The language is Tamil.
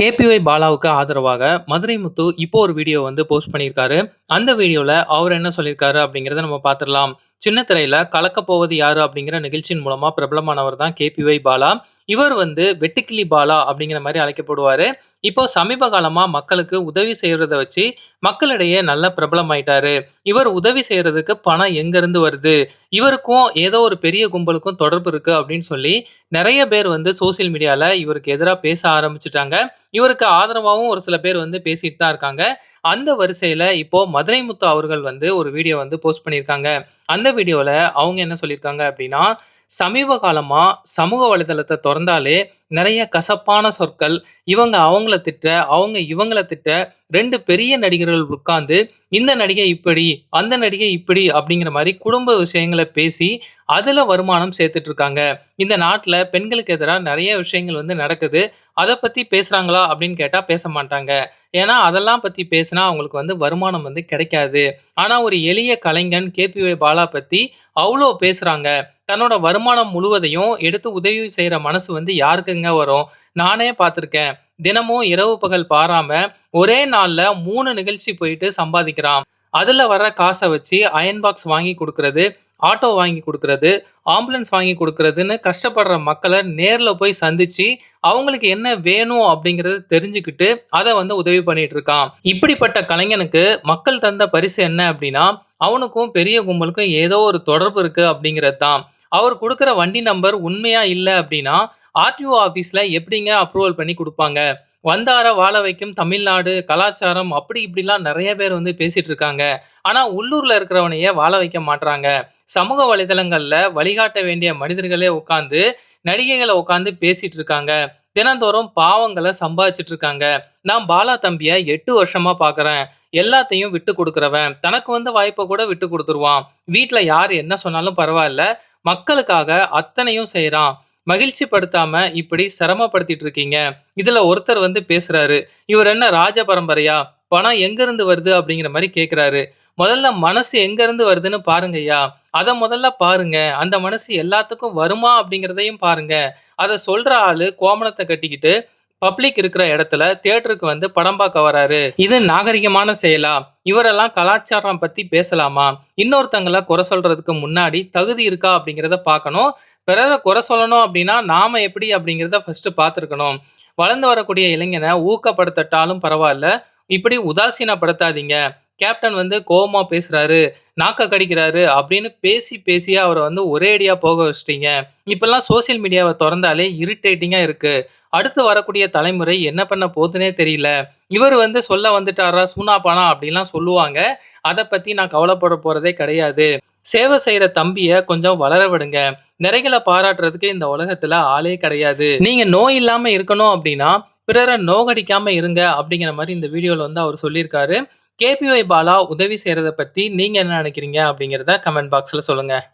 கேபிஒய் பாலாவுக்கு ஆதரவாக மதுரை முத்து இப்போ ஒரு வீடியோ வந்து போஸ்ட் பண்ணியிருக்காரு. அந்த வீடியோவில் அவர் என்ன சொல்லியிருக்காரு அப்படிங்கிறத நம்ம பார்த்துடலாம். சின்ன திரையில கலக்கப்போவது யாரு அப்படிங்கிற நிகழ்ச்சியின் மூலமா பிரபலமானவர் தான் கேபிஒய் பாலா. இவர் வந்து வெட்டுக்கிளி பாலா அப்படிங்கிற மாதிரி அழைக்கப்படுவாரு. இப்போ சமீப காலமா மக்களுக்கு உதவி செய்றத வச்சு மக்களிடையே நல்ல பிரபலமாயிட்டாரு. இவர் உதவி செய்யறதுக்கு பணம் எங்கேருந்து வருது? இவருக்கும் ஏதோ ஒரு பெரிய கும்பலுக்கும் தொடர்பு இருக்கு அப்படின்னு சொல்லி நிறைய பேர் வந்து சோசியல் மீடியாவில் இவருக்கு எதிராக பேச ஆரம்பிச்சிட்டாங்க இவருக்கு ஆதரவாகவும் ஒரு சில பேர் வந்து பேசிட்டு தான் இருக்காங்க. அந்த வரிசையில் இப்போ மதுரை முத்து அவர்கள் வந்து ஒரு வீடியோ வந்து போஸ்ட் பண்ணியிருக்காங்க. அந்த வீடியோவில் அவங்க என்ன சொல்லியிருக்காங்க அப்படின்னா, சமீப காலமாக சமூக வலைதளத்தை திறந்தாலே நிறைய கசப்பான சொற்கள், இவங்க அவங்கள திட்ட, அவங்க இவங்கள திட்ட ரெண்டு பெரிய நடிகர்கள் உட்கார்ந்து, இந்த நடிகை இப்படி, அந்த நடிகை இப்படி அப்படிங்கிற மாதிரி குடும்ப விஷயங்கள பேசி, அதில் வருமானம் சேர்த்துட்டு இருக்காங்க. இந்த நாட்டில் பெண்களுக்கு எதிராக நிறைய விஷயங்கள் வந்து நடக்குது. அதை பற்றி பேசுகிறாங்களா அப்படின்னு கேட்டால் பேச மாட்டாங்க. ஏன்னா, அதெல்லாம் பற்றி பேசினா அவங்களுக்கு வந்து வருமானம் வந்து கிடைக்காது. ஆனால் ஒரு எளிய கலைஞன் கேபிஒய் பாலா பற்றி அவ்வளோ பேசுகிறாங்க தன்னோட வருமானம் முழுவதையும் எடுத்து உதவி செய்கிற மனசு வந்து யாருக்குங்க வரும்? நானே பார்த்துருக்கேன். தினமும் இரவு பகல் பாராம ஒரே நாள்ல மூணு நிகழ்ச்சி போயிட்டு சம்பாதிக்கிறான். அதுல வர காசை வச்சு அயன் பாக்ஸ் வாங்கி கொடுக்கறது ஆட்டோ வாங்கி கொடுக்கறது ஆம்புலன்ஸ் வாங்கி கொடுக்கறதுன்னு கஷ்டப்படுற மக்களை நேரில் போய் சந்திச்சு, அவங்களுக்கு என்ன வேணும் அப்படிங்கிறத தெரிஞ்சுக்கிட்டு, அதை வந்து உதவி பண்ணிட்டு இருக்கான். இப்படிப்பட்ட கலைஞனுக்கு மக்கள் தந்த பரிசு என்ன அப்படின்னா, அவனுக்கும் பெரிய கும்பலுக்கும் ஏதோ ஒரு தொடர்பு இருக்கு அப்படிங்கிறது தான். அவர் கொடுக்குற வண்டி நம்பர் உண்மையா இல்லை அப்படின்னா, ஆர்டிஓ ஆஃபீஸில் எப்படிங்க அப்ரூவல் பண்ணி கொடுப்பாங்க வந்தார வாழ வைக்கும் தமிழ்நாடு, கலாச்சாரம் அப்படி இப்படிலாம் நிறைய பேர் வந்து பேசிட்டு இருக்காங்க. ஆனால் உள்ளூரில் இருக்கிறவனையே வாழ வைக்க மாட்றாங்க. சமூக வலைதளங்களில் வழிகாட்ட வேண்டிய மனிதர்களே உட்காந்து நடிகைகளை உட்காந்து பேசிட்டு இருக்காங்க. தினந்தோறும் பாவங்களை சம்பாதிச்சிட்டு இருக்காங்க. நான் பாலா தம்பியை எட்டு வருஷமா பார்க்குறேன். எல்லாத்தையும் விட்டு கொடுக்குறவன் தனக்கு வந்த வாய்ப்பை கூட விட்டு கொடுத்துருவான் வீட்டில் யார் என்ன சொன்னாலும் பரவாயில்ல மக்களுக்காக அத்தனையும் செய்கிறான் மகிழ்ச்சி படுத்தாம இப்படி சிரமப்படுத்திட்டு இருக்கீங்க. இதுல ஒருத்தர் வந்து பேசுறாரு. இவர் என்ன ராஜ பரம்பரையா? பணம் எங்கிருந்து வருது அப்படிங்கிற மாதிரி கேட்குறாரு முதல்ல மனசு எங்கிருந்து வருதுன்னு பாருங்கய்யா. அதை முதல்ல பாருங்க. அந்த மனசு எல்லாத்துக்கும் வருமா அப்படிங்கிறதையும் பாருங்க. அதை சொல்ற ஆளு கோமணத்தை கட்டிக்கிட்டு, பப்ளிக் இருக்கிற இடத்துல தியேட்டருக்கு வந்து படம் பார்க்க வராரு. இது நாகரிகமான செயலா? இவரெல்லாம் கலாச்சாரம் பத்தி பேசலாமா? இன்னொருத்தங்களை குறை சொல்றதுக்கு முன்னாடி தகுதி இருக்கா அப்படிங்கிறத பார்க்கணும். பிறரை குறை சொல்லணும் அப்படின்னா, நாம எப்படி அப்படிங்கிறத ஃபர்ஸ்ட்டு பார்த்துருக்கணும். வளர்ந்து வரக்கூடிய இளைஞனை ஊக்கப்படுத்தட்டாலும் பரவாயில்ல இப்படி உதாசீனப்படுத்தாதீங்க. கேப்டன் வந்து கோவமாக பேசுகிறாரு நாக்க கடிக்கிறாரு அப்படின்னு பேசி பேசியே அவரை வந்து ஒரேடியா போக வச்சுட்டீங்க. இப்போல்லாம் சோசியல் மீடியாவை திறந்தாலே இரிட்டேட்டிங்காக இருக்குது அடுத்து வரக்கூடிய தலைமுறை என்ன பண்ண போதுன்னே தெரியல. இவர் வந்து சொல்ல வந்துட்டாரா, சூனாப்பானா அப்படிலாம் சொல்லுவாங்க. அதை பற்றி நான் கவலைப்பட போகிறதே கிடையாது. சேவை செய்கிற தம்பியை கொஞ்சம் வளர விடுங்க. நிறைகளை பாராட்டுறதுக்கு இந்த உலகத்தில் ஆளே கிடையாது. நீங்கள் நோய் இல்லாமல் இருக்கணும் அப்படின்னா, பிறரை நோகடிக்காமல் இருங்க அப்படிங்கிற மாதிரி இந்த வீடியோவில் வந்து அவர் சொல்லியிருக்காரு. கேபிஒய் பாலா உதவி செய்கிறத பற்றி நீங்கள் என்ன நினைக்கிறீங்க? அப்படிங்கிறத கமெண்ட் பாக்ஸில் சொல்லுங்கள்